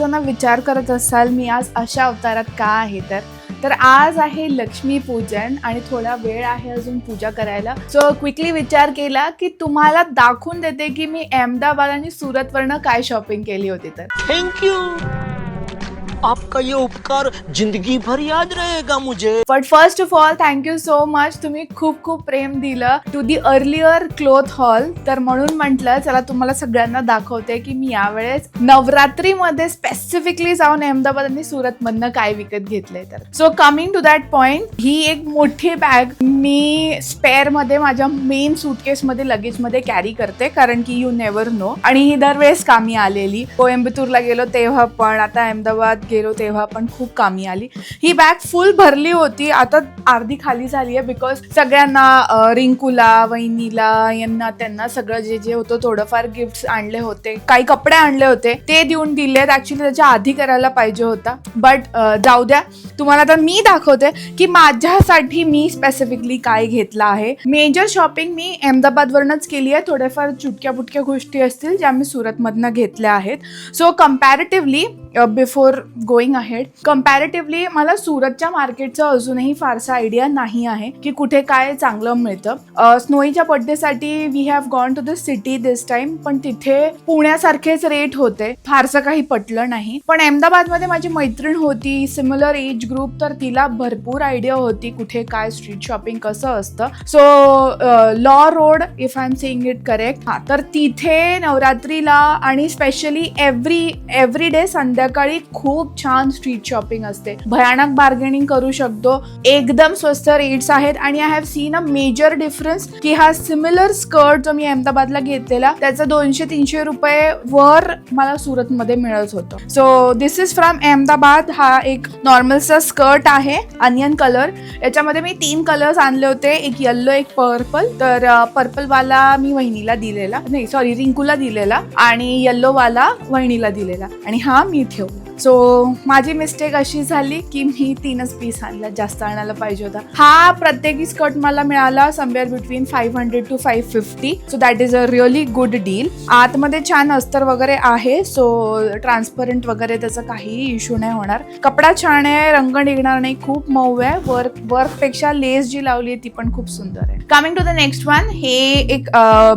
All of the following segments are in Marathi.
जण विचार करत असाल मी आज अशा अवतारात का आहे तर? तर आज आहे लक्ष्मी पूजन आणि थोडा वेळ आहे अजून पूजा करायला. सो क्विकली विचार केला की तुम्हाला दाखवून देते की मी अहमदाबाद आणि सुरतवरनं काय शॉपिंग केली होती तर. थँक्यू यू आपका ये उपकार जिंदगी भर याद रहेगा मुझे। But first of all thank you so much तुम्ही खूप खूप प्रेम दिलं. To the earlier cloth haul तर म्हणून म्हटलं चला तुम्हाला सगळ्यांना दाखवते की मी यावेळेस नवरात्रीमध्ये स्पेसिफिकली जाऊन अहमदाबाद आणि सुरतमधनं काय विकत घेतलंय तर. So coming to that point ही एक मोठी बॅग मी स्पेअरमध्ये माझ्या मेन सुटकेसमध्ये लगेजमध्ये कॅरी करते कारण की यू नेवर नो आणि ही दरवेळेस कामी आलेली. कोयंबतूरला गेलो तेव्हा पण आता अहमदाबाद गेलो तेव्हा पण खूप कामी आली. ही बॅग फुल भरली होती. आता अर्धी खाली झाली आहे बिकॉज सगळ्यांना रिंकूला वहिनीला यांना त्यांना सगळं जे जे होतं थोडंफार गिफ्ट आणले होते. काही कपडे आणले होते. ते देऊन दिलेत. ऍक्च्युली त्याच्या आधी करायला पाहिजे होता. बट जाऊ द्या. तुम्हाला तर मी दाखवते की माझ्यासाठी मी स्पेसिफिकली काय घेतलं आहे. मेजर शॉपिंग मी अहमदाबादवरूनच केली आहे. थोड्याफार चुटक्या बुटक्या गोष्टी असतील ज्या मी सुरतमधनं घेतल्या आहेत. So comparatively before going ahead comparatively मला सुरतच्या मार्केटचं अजूनही फारसा आयडिया नाही आहे की कुठे काय चांगलं मिळतं. स्नोईच्या बड्डेसाठी we have gone to the city this time पण तिथे पुण्यासारखेच रेट होते. फारसं काही पटलं नाही. पण अहमदाबादमध्ये माझी मैत्रीण होती सिमिलर एज ग्रुप तर तिला भरपूर आयडिया होती कुठे काय स्ट्रीट शॉपिंग कसं असतं. So law road if I am saying it correct हा तर तिथे नवरात्रीला आणि स्पेशली एव्हरी एव्हरी डे संध्याकाळी खूप छान स्ट्रीट शॉपिंग असते. भयानक बार्गेनिंग करू शकतो. एकदम स्वस्त रेट्स आहेत आणि I have seen a major difference की हा सिमिलर स्कर्ट जो मी अहमदाबादला घेतलेला त्याचा दोनशे तीनशे रुपये वर मला सुरतमध्ये मिळत होतं. So this is from Ahmedabad. हा एक नॉर्मलचा स्कर्ट आहे अनियन कलर याच्यामध्ये मी तीन कलर्स आणले होते. एक येल्लो एक पर्पल तर पर्पल वाला मी वहिनीला दिलेला. नाही सॉरी रिंकूला दिलेला आणि येल्लो वाला वहिनीला दिलेला. आणि हा मी 跳舞。सो माझी मिस्टेक अशी झाली की मी तीनच पीस आणला जास्त आणायला पाहिजे होता. हा प्रत्येकी स्कर्ट मला मिळाला somewhere between five hundred to five fifty so that is a really good deal आतमध्ये छान अस्तर वगैरे आहे सो ट्रान्सपरंट वगैरे त्याचा काहीही इश्यू नाही होणार. कपडा छान आहे रंग निघणार नाही खूप मऊ आहे. वर्क वर्कपेक्षा लेस जी लावली आहे ती पण खूप सुंदर आहे. Coming to the next one हे एक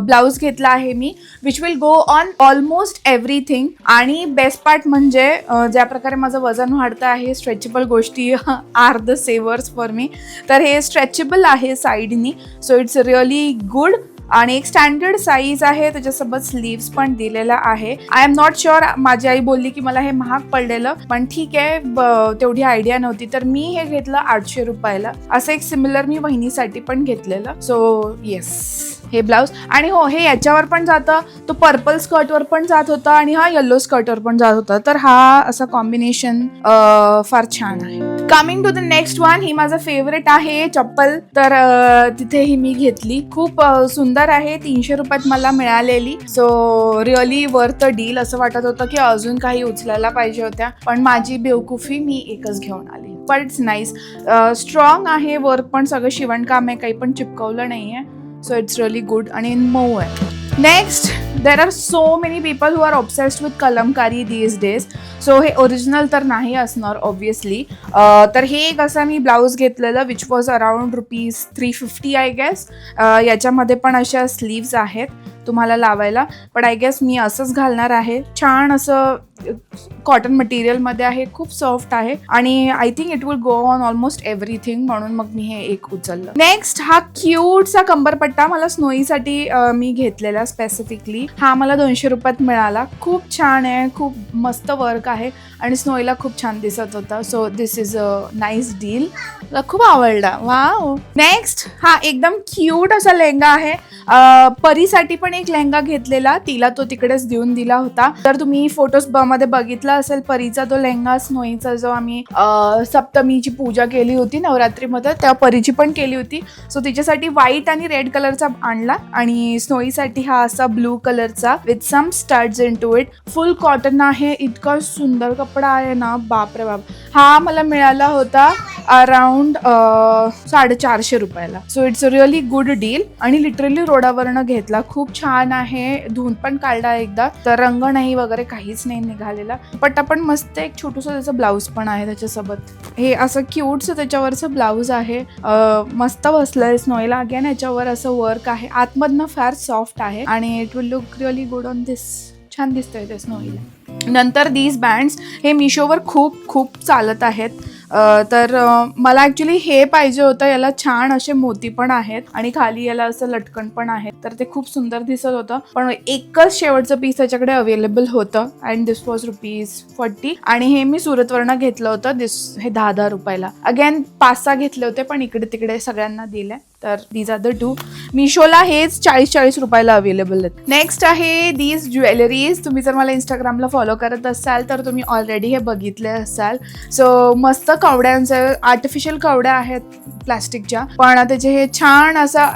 ब्लाऊज घेतला आहे मी which will go on almost everything आणि बेस्ट पार्ट म्हणजे ज्या प्रकारे माझं वजन वाढतं आहे स्ट्रेचेबल गोष्टी are the savers for me तर हे स्ट्रेचेबल आहे साईडनी सो इट्स रिअली गुड आणि एक स्टँडर्ड साईज आहे त्याच्यासोबत स्लीव्स पण दिलेला आहे. आय एम नॉट शुअर माझी आई बोलली की मला हे महाग पडलेलं पण ठीक आहे ब- तेवढी आयडिया नव्हती. तर मी हे घेतलं आठशे रुपयाला. असं एक सिमिलर मी वहिनीसाठी पण घेतलेलं. सो येस हे ब्लाऊज. आणि हो हे याच्यावर पण जातं तो पर्पल स्कर्टवर पण जात होता आणि हा येल्लो स्कर्टवर पण जात होता. तर हा असा कॉम्बिनेशन फार छान आहे. Coming to the next one ही माझा फेवरेट आहे चप्पल. तर तिथे ही मी घेतली. खूप सुंदर आहे. तीनशे रुपयात मला मिळालेली. सो रिअली वर्थ डील असं वाटत होतं की अजून काही उचलायला पाहिजे होत्या. पण माझी बेवकुफी मी एकच घेऊन आली. पण इट्स नाईस स्ट्रॉंग आहे. वर्क पण सगळं शिवणकाम आहे. काही पण चिपकवलं नाही आहे सो इट्स रिअली गुड आणि मऊ आहे next there are so many people who are obsessed with Kalamkari these days so हे ओरिजिनल तर नाही असणार ऑब्विसली तर हे एक असा मी ब्लाऊज घेतलेलं which was around rupees three fifty I guess याच्यामध्ये पण अशा स्लीव्ज आहेत तुम्हाला लावायला. पण आय गेस मी असंच घालणार आहे. छान असं कॉटन मटेरियलमध्ये आहे खूप सॉफ्ट आहे. आणि I think it will go on almost everything म्हणून मग मी हे एक उचललं. नेक्स्ट हा क्यूटचा कंबरपट्टा मला स्नोईसाठी मी घेतलेला स्पेसिफिकली हा मला दोनशे रुपयात मिळाला. खूप छान आहे खूप मस्त वर्क आहे आणि स्नोईला खूप छान दिसत होता. So this is a nice deal मला खूप आवडला. वाव नेक्स्ट हा एकदम क्यूट असा लेहंगा आहे. परीसाठी पण एक लेहंगा घेतलेला. तिला तो तिकडेच देऊन दिला होता. तर तुम्ही फोटोजमध्ये बघितला असेल परीचा तो लेहंगा स्नोईचा जो आम्ही सप्तमीची पूजा केली होती नवरात्रीमध्ये त्या परीची पण केली होती. सो तिच्यासाठी व्हाईट आणि रेड कलरचा आणला आणि स्नोईसाठी हा असा ब्लू कलर कलरचा with some studs in to it full cotton आहे इतका सुंदर कपडा आहे ना बापरे बाप. हा मला मिळाला होता अराउंड साडेचारशे रुपयाला. So it's a really good deal आणि लिटरली रोडावरनं घेतला. खूप छान आहे धुवून पण काढला एकदा. तर रंग नाही वगैरे काहीच नाही निघालेला. बट आपण मस्त एक छोटूसं त्याचं ब्लाऊज पण आहे त्याच्यासोबत. हे असं क्यूटचं त्याच्यावरचं ब्लाऊज आहे. मस्त बसलंय स्नोईला अगेन याच्यावर असं वर्क आहे. आतमधनं फार सॉफ्ट आहे आणि it will look really good on this छान दिसतंय ते स्नोईला नंतर दीज बँड्स हे मिशोवर खूप खूप चालत आहेत. तर मला ॲक्च्युली हे पाहिजे होतं याला छान असे मोती पण आहेत आणि खाली याला असं लटकन पण आहे तर ते खूप सुंदर दिसत होतं. पण एकच शेवटचं पीस त्याच्याकडे अवेलेबल होतं and this was rupees forty आणि हे मी सुरतवरनं घेतलं होतं दिस हे दहा दहा रुपयाला. अगेन पाच सहा घेतले होते पण इकडे तिकडे सगळ्यांना दिले तर दीज आर द टू मिशोला हेच चाळीस चाळीस रुपयाला अवेलेबल आहेत. नेक्स्ट आहे दीज ज्वेलरीज तुम्ही जर मला इंस्टाग्रामला फॉलो करत असाल तर तुम्ही ऑलरेडी हे बघितले असाल. सो मस्त कवड्यांचं आर्टिफिशियल कवड्या आहेत प्लास्टिकच्या पण त्याचे हे छान असा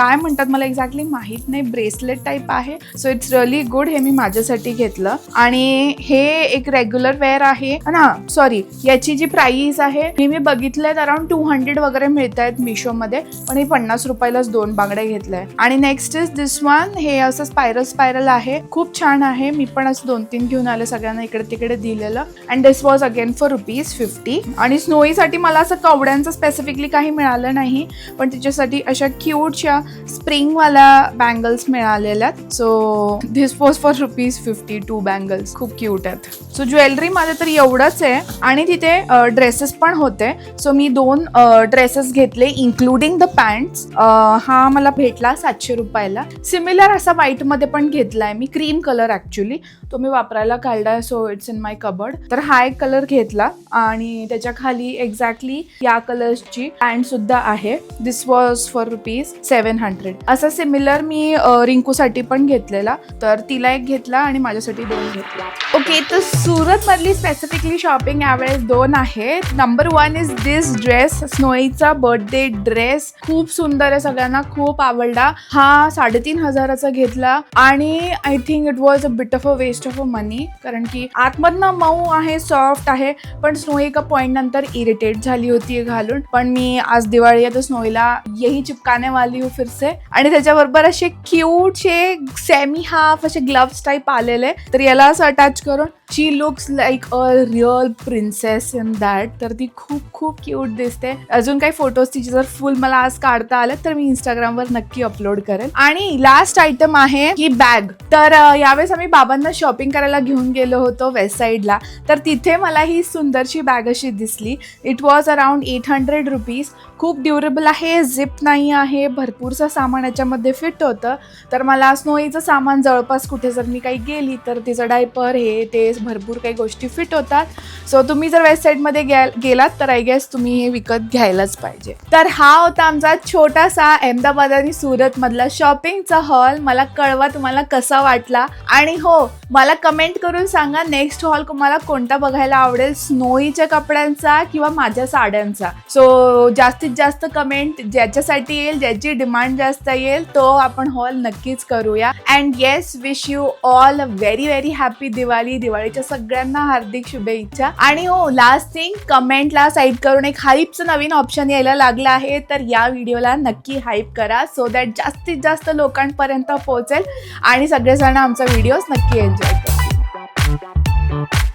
काय म्हणतात मला एक्झॅक्टली माहीत नाही. ब्रेसलेट टाईप आहे. सो इट्स रिअली गुड हे मी माझ्यासाठी घेतलं. आणि हे एक रेग्युलर वेअर आहे. ना सॉरी याची जी प्राईस आहे हे मी बघितलेत अराउंड टू हंड्रेड वगैरे मिळत आहेत मिशोमध्ये पण हे पन्नास रुपयालाच दोन बांगड्या घेतल्या आणि नेक्स्ट इज दिस वन हे असं स्पायरल स्पायरल आहे. खूप छान आहे. मी पण असं दोन तीन घेऊन आले सगळ्यांना इकडे तिकडे दिलेलं. And this was again for rupees fifty आणि स्नोईसाठी मला असं कवड्यांचं स्पेसिफिकली काही मिळालं नाही. पण तिच्यासाठी अशा क्यूटच्या स्प्रिंगवाल्या बँगल्स मिळालेल्या so this was for rupees fifty two bangles खूप क्यूट आहेत. सो ज्वेलरी माझं तर एवढंच आहे. आणि तिथे ड्रेसेस पण होते. सो मी दोन ड्रेसेस घेतले इन्क्लुडिंग द पॅन्ट्स हा मला भेटला सातशे रुपयाला. सिमिलर असा व्हाईटमध्ये पण घेतलाय मी. क्रीम कलर ॲक्च्युली तो मी वापरायला काढला so it's in my cupboard तर हा एक कलर घेतला आणि त्याच्याखाली एक्झॅक्टली या कलर्सची पॅन्ट सुद्धा आहे. This was for rupees seven hundred असा सिमिलर मी रिंकूसाठी पण घेतलेला. तर तिला एक घेतला आणि माझ्यासाठी दोन घेतला. ओके तर सुरत मधली स्पेसिफिकली शॉपिंग यावेळेस दोन आहे number one is this dress स्नोईचा birthday dress खूप सुंदर आहे सगळ्यांना खूप आवडला. हा साडेतीन हजाराचा घेतला. आणि I think it was a bit of a waste of a money कारण की आतमधनं मऊ आहे सॉफ्ट आहे पण स्नोई एका पॉईंट नंतर इरिटेट झाली होती घालून. पण मी आज दिवाळी आता स्नोईला यही चिपकाने वाली हूँ फिर से आणि त्याच्याबरोबर असे क्यूटचे सेमी हाफ असे ग्लव्स टाईप आलेले तर याला असं अटॅच करून she looks like a real princess in that तर ती खूप खूप क्यूट दिसते. अजून काही फोटोज तिचे जर फुल मला आज काढता आले तर मी इंस्टाग्रामवर नक्की अपलोड करेन आणि लास्ट आयटम आहे ही बॅग तर यावेळेस आम्ही बाबांना शॉपिंग करायला घेऊन गेलो होतो वेस्ट साईडला तर तिथे मला ही सुंदरशी बॅग अशी दिसली. It was around eight hundred rupees खूप ड्युरेबल आहे झिप नाही आहे भरपूरचं सामान याच्यामध्ये फिट होतं. तर मला स्नोईचं सामान जवळपास कुठे जर मी काही गेली तर तिचं डायपर हे ते भरपूर काही गोष्टी फिट होतात. सो तुम्ही जर वेस्ट साईडमध्ये गे गेलात तर आय गेस तुम्ही हे विकत घ्यायलाच पाहिजे. तर हा होता आमचा छोटासा अहमदाबाद आणि सुरतमधला शॉपिंगचा हॉल मला कळवा तुम्हाला कसा वाटला. आणि हो मला कमेंट करून सांगा नेक्स्ट हॉल तुम्हाला कोणता बघायला आवडेल? स्नोईच्या कपड्यांचा किंवा माझ्या साड्यांचा? सो जास्तीत जास्त कमेंट ज्याच्यासाठी येईल ज्याची डिमांड जास्त येईल तो आपण हॉल नक्कीच करूया. And yes wish you all a very very happy Diwali. दिवाळीच्या सगळ्यांना हार्दिक शुभेच्छा. आणि हो लास्ट थिंग कमेंटला साईड करून एक हाईपचं नवीन ऑप्शन यायला लागलं आहे. तर या व्हिडिओला नक्की हाईप करा सो दॅट जास्तीत जास्त लोकांपर्यंत पोहोचेल. आणि सगळेजण आमचा व्हिडिओज नक्की एन्जॉय Thank you.